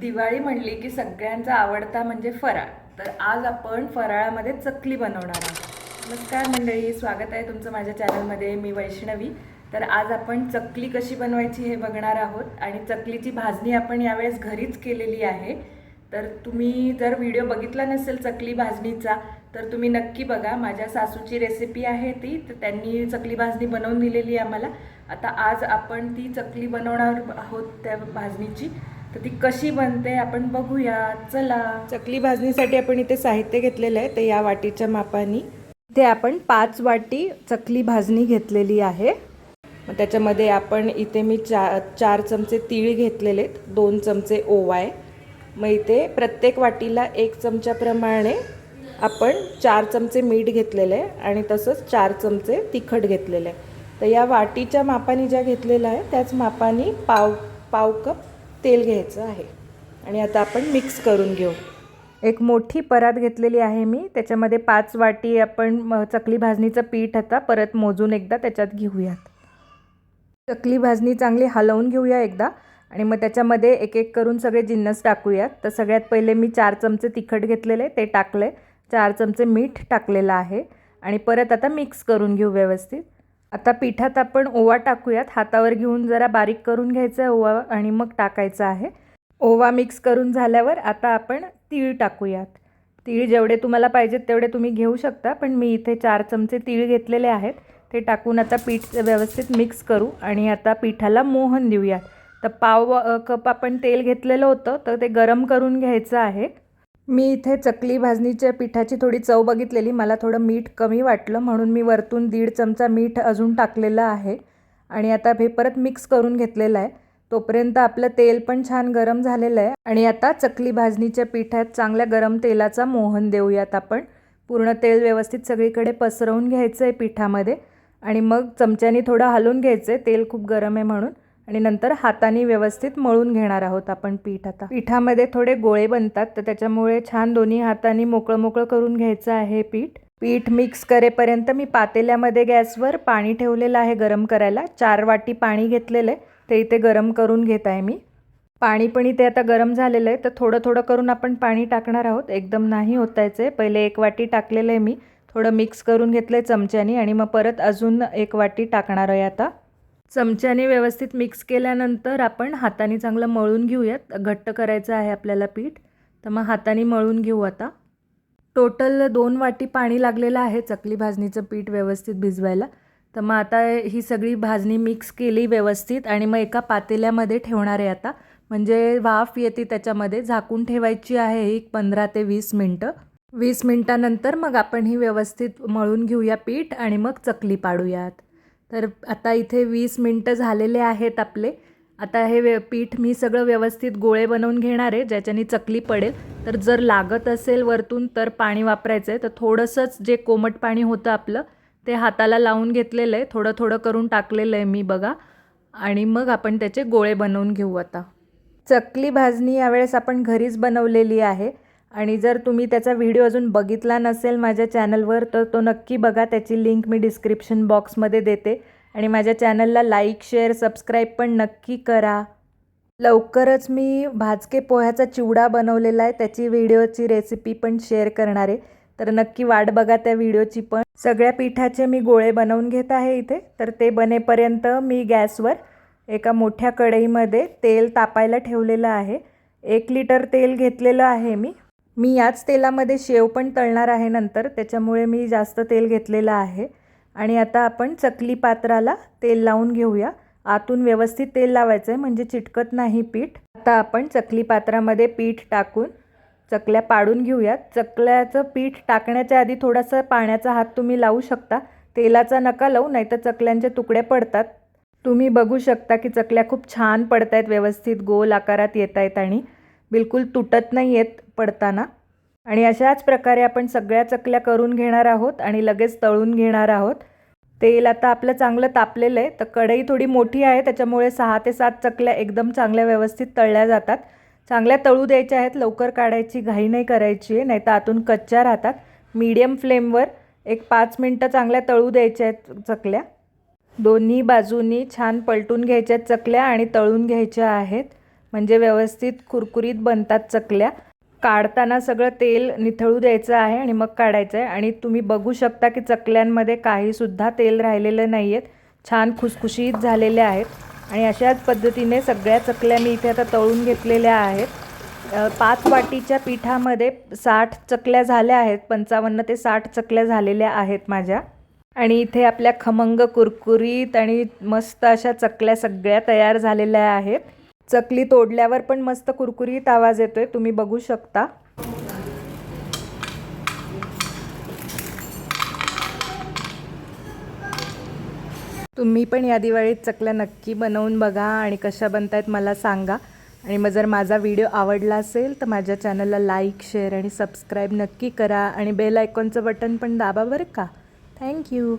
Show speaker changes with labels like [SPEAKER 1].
[SPEAKER 1] दिवाळी म्हणली की सगळ्यांचा आवडता म्हणजे फराळ. तर आज आपण फराळामध्ये चकली बनवणार आहोत. नमस्कार मंडळी स्वागत आहे तुमचं माझ्या चॅनलमध्ये. मी वैष्णवी. तर आज आपण चकली कशी बनवायची हे बघणार आहोत आणि चकलीची भाजणी आपण यावेळेस घरीच केलेली आहे. तर तुम्ही जर व्हिडिओ बघितला नसेल चकली भाजणीचा तर तुम्ही नक्की बघा. माझ्या सासूची रेसिपी आहे ती तर त्यांनी चकली भाजणी बनवून दिलेली आहे आम्हाला. आता आज आपण ती चकली बनवणार आहोत त्या भाजणीची. तर ती कशी बनते आपण बघूया. चला. चकली भाजणीसाठी आपण इथे साहित्य घेतलेलं आहे ते या वाटीच्या मापाने. इथे आपण पाच वाटी चकली भाजणी घेतलेली आहे. मग त्याच्यामध्ये आपण इथे मी चा चार चमचे तीळ घेतलेले आहेत दोन चमचे ओवाय. मग इथे प्रत्येक वाटीला एक चमच्याप्रमाणे आपण चार चमचे मीठ घेतलेलं आहे आणि तसंच चार चमचे तिखट घेतलेलं आहे. तर या वाटीच्या मापाने ज्या घेतलेल्या आहे त्याच मापाने पाव पाव कप तेल घ्यायचं आहे. आणि आता आपण मिक्स करून घेऊ. एक मोठी परात घेतलेली आहे मी. त्याच्यामध्ये पाच वाटी आपण चकली भाजणीचं पीठ आता परत मोजून एकदा त्याच्यात घेऊयात. चकली भाजणी चांगली हलवून घेऊया एकदा. आणि मग त्याच्यामध्ये एक एक करून सगळे जिन्नस टाकूयात. तर सगळ्यात पहिले मी चार चमचे तिखट घेतलेले ते टाकले. चार चमचे मीठ टाकलेलं आहे. आणि परत आता मिक्स करून घेऊ व्यवस्थित. आता पिठात आपण ओवा टाकूयात. हातावर घेऊन जरा बारीक करून घ्यायचं आहे ओवा आणि मग टाकायचं आहे. ओवा मिक्स करून झाल्यावर आता आपण तीळ टाकूयात. तीळ जेवढे तुम्हाला पाहिजेत तेवढे तुम्ही घेऊ शकता पण मी इथे चार चमचे तीळ घेतलेले आहेत. ते टाकून आता पीठ व्यवस्थित मिक्स करू आणि आता पिठाला मोहन देऊयात. तर पाव कप आपण तेल घेतलेलं होतं तर ते गरम करून घ्यायचं आहे. मी इथे चकली भाजणीच्या पिठाची थोडी चव बघितलेली. मला थोडं मीठ कमी वाटलं म्हणून मी वरतून दीड चमचा मीठ अजून टाकलेलं आहे. आणि आता हे परत मिक्स करून घेतलेलं आहे. तोपर्यंत आपलं तेल पण छान गरम झालेलं आहे. आणि आता चकली भाजणीच्या पिठात चांगल्या गरम तेलाचा मोहन देऊयात आपण. पूर्ण तेल व्यवस्थित सगळीकडे पसरवून घ्यायचं आहे पिठामध्ये. आणि मग चमच्यानी थोडं हलवून घ्यायचं आहे तेल खूप गरम आहे म्हणून. आणि नंतर हाताने व्यवस्थित मळून घेणार आहोत आपण पीठ आता. पिठामध्ये थोडे गोळे बनतात तर त्याच्यामुळे छान दोन्ही हाताने मोकळं मोकळं करून घ्यायचं आहे पीठ. पीठ मिक्स करेपर्यंत मी पातेल्यामध्ये गॅसवर पाणी ठेवलेलं आहे गरम करायला. चार वाटी पाणी घेतलेलं आहे ते इथे गरम करून घेत आहे मी. पाणी पण इथे आता गरम झालेलं आहे तर थोडं थोडं करून आपण पाणी टाकणार आहोत. एकदम नाही होतायचं आहे पहिले एक वाटी टाकलेलं आहे मी. थोडं मिक्स करून घेतलं आहे चमच्यानी आणि मग परत अजून एक वाटी टाकणार आहे आता. चमच्याने व्यवस्थित मिक्स केल्यानंतर आपण हाताने चांगलं मळून घेऊयात. घट्ट करायचं आहे आपल्याला पीठ. तर मग हाताने मळून घेऊ आता. टोटल दोन वाटी पाणी लागलेलं आहे चकली भाजणीचं पीठ व्यवस्थित भिजवायला. तर मग आता ही सगळी भाजणी मिक्स केली व्यवस्थित आणि मग एका पातेल्यामध्ये ठेवणार आहे आता. म्हणजे वाफ येते त्याच्यामध्ये. झाकून ठेवायची आहे एक पंधरा ते वीस मिनटं. वीस मिनटानंतर मग आपण ही व्यवस्थित मळून घेऊया पीठ आणि मग चकली पाडूयात. तर आता इथे वीस मिनटं झालेले आहेत आपले. आता हे व्य पीठ मी सगळं व्यवस्थित गोळे बनवून घेणार आहे ज्याच्याने चकली पडेल. तर जर लागत असेल वरतून तर पाणी वापरायचं आहे तर थोडंसंच जे कोमट पाणी होतं आपलं ते हाताला लावून घेतलेलं आहे. थोडं थोडं करून टाकलेलं आहे मी बघा. आणि मग आपण त्याचे गोळे बनवून घेऊ आता. चकली भाजणी यावेळेस आपण घरीच बनवलेली आहे. आणि जर तुम्ही त्याचा व्हिडिओ अजून बघितला नसेल माझ्या चॅनलवर तर तो नक्की बघा. त्याची लिंक मी डिस्क्रिप्शन बॉक्समध्ये देते. आणि माझ्या चॅनलला लाईक शेअर सबस्क्राईब पण नक्की करा. लवकरच मी भाजके पोह्याचा चिवडा बनवलेला आहे. त्याची व्हिडिओची रेसिपी पण शेअर करणार आहे. तर नक्की वाट बघा त्या व्हिडिओची पण. सगळ्या पिठाचे मी गोळे बनवून घेत आहे इथे. तर ते बनेपर्यंत मी गॅसवर एका मोठ्या कढईमध्ये तेल तापायला ठेवलेलं आहे. एक लिटर तेल घेतलेलं आहे मी. मी याच तेलामध्ये शेव पण तळणार आहे नंतर त्याच्यामुळे मी जास्त तेल घेतलेलं आहे. आणि आता आपण चकली पात्राला तेल लावून घेऊया. आतून व्यवस्थित तेल लावायचं आहे म्हणजे चिटकत नाही पीठ. आता आपण चकली पात्रामध्ये पीठ टाकून चकल्या पाडून घेऊयात. चकल्याचं पीठ टाकण्याच्या आधी थोडासा पाण्याचा हात तुम्ही लावू शकता. तेलाचा नका लावू नाहीतर चकल्यांचे तुकडे पडतात. तुम्ही बघू शकता की चकल्या खूप छान पडत आहेत व्यवस्थित गोल आकारात येत आहेत आणि बिलकुल तुटत नाही आहेत पडताना. आणि अशाच प्रकारे आपण सगळ्या चकल्या करून घेणार आहोत आणि लगेच तळून घेणार आहोत. तेल आता आपलं चांगलं तापलेलं आहे तर कढई थोडी मोठी आहे त्याच्यामुळे सहा ते सात चकल्या एकदम चांगल्या व्यवस्थित तळल्या जातात. चांगल्या तळू द्यायच्या आहेत लवकर काढायची घाई नाही करायची आहे नाही तर आतून कच्च्या राहतात. मीडियम फ्लेमवर एक पाच मिनटं चांगल्या तळू द्यायच्या आहेत चकल्या. दोन्ही बाजूनी छान पलटून घ्यायच्या आहेत चकल्या आणि तळून घ्यायच्या आहेत. म्हणजे व्यवस्थित कुरकुरीत बनतात चकल्या. काढताना सगळं तेल निथळू द्यायचं आहे आणि मग काढायचं आहे आणि तुम्ही बघू शकता की चकल्यांमध्ये काहीसुद्धा तेल राहिलेलं नाही आहेत छान खुसखुशीत झालेल्या आहेत. आणि अशाच पद्धतीने सगळ्या चकल्या मी इथे आता तळून घेतलेल्या आहेत. पाच वाटीच्या पिठामध्ये साठ चकल्या झाल्या आहेत. पंचावन्न ते साठ चकल्या झालेल्या आहेत माझ्या. आणि इथे आपल्या खमंग कुरकुरीत आणि मस्त अशा चकल्या सगळ्या तयार झालेल्या आहेत. चकली तोडल्यावर पण मस्त कुरकुरीत आवाज येतोय तुम्ही बघू शकता. तुम्ही पण या दिवाळीत चकल्या नक्की बनवून बघा आणि कशा बनतायत मला सांगा. आणि मग जर माझा व्हिडिओ आवडला असेल तर माझ्या चॅनलला लाईक शेअर आणि सबस्क्राईब नक्की करा आणि बेल आयकॉनचं बटन पण दाबा बरं का थँक्यू